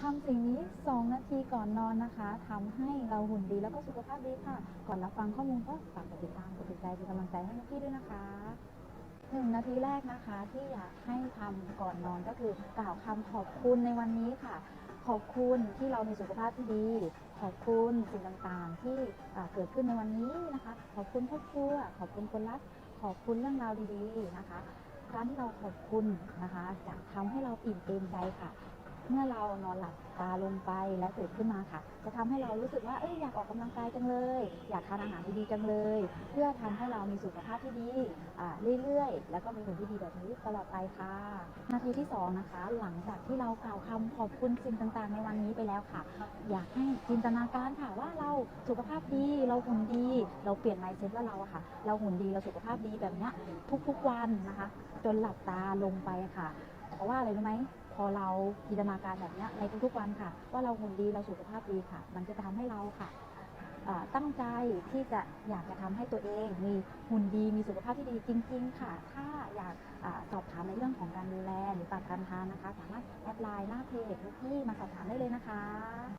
ทำสิ่งนี้ 2 นาทีก่อนนอนนะคะทำให้เราหุ่นดีแล้วก็สุขภาพดีค่ะ ก่อนรับฟังข้อมูลก็ฝากกดติดตามกดติดใจเป็นกำลังใจให้นุกกี้ด้วยนะคะหนึ่งนาทีแรกนะคะ ที่อยากให้ทำก่อนนอนก็คือกล่าวคำขอบคุณในวันนี้ค่ะขอบคุณที่เรามีสุขภาพที่ดี ขอบคุณสิ่งต่างๆ ที่เกิดขึ้นในวันนี้นะคะ ขอบคุณครอบครัว ขอบคุณคนรัก ขอบคุณเรื่องราวดีๆนะคะ การที่เราขอบคุณนะคะจะทำให้เราอิ่มเอมใจค่ะ เมื่อเรานอนหลับตาลงไปและตื่นขึ้นมาค่ะ จะทำให้เรารู้สึกว่าเอ้ยอยากออกกำลังกายจังเลย อยากทานอาหารดีๆจังเลย เพื่อทำให้เรามีสุขภาพที่ดีเรื่อยๆ แล้วก็มีหุ่นที่ดีแบบนี้ตลอดไปค่ะ นาทีที่สองนะคะ หลังจากที่เรากล่าวคำขอบคุณสิ่งต่างๆ ในวันนี้ไปแล้วค่ะ อยากให้จินตนาการค่ะว่าเราสุขภาพดีเราหุ่นดี เราเปลี่ยนไมเซ็ตว่าเราอะค่ะ เราหุ่นดีเราสุขภาพดีแบบนี้ทุกๆวันนะคะ จนหลับตาลงไปค่ะ เพราะว่าอะไรรู้ไหม พอเราจินตนาการแบบนี้ในทุกๆวันค่ะ ว่าเราหุ่นดีเราสุขภาพดีค่ะ มันจะทำให้เราค่ะตั้งใจที่จะอยากจะทำให้ตัวเองมีหุ่นดีมีสุขภาพที่ดีจริง ๆ ค่ะ ถ้าอยากอสอบถามในเรื่องของการดูแลหรือปรับการทานนะคะ สามารถแอดไลน์หน้าเพจลูกที่มาสอบถามได้เลยนะคะ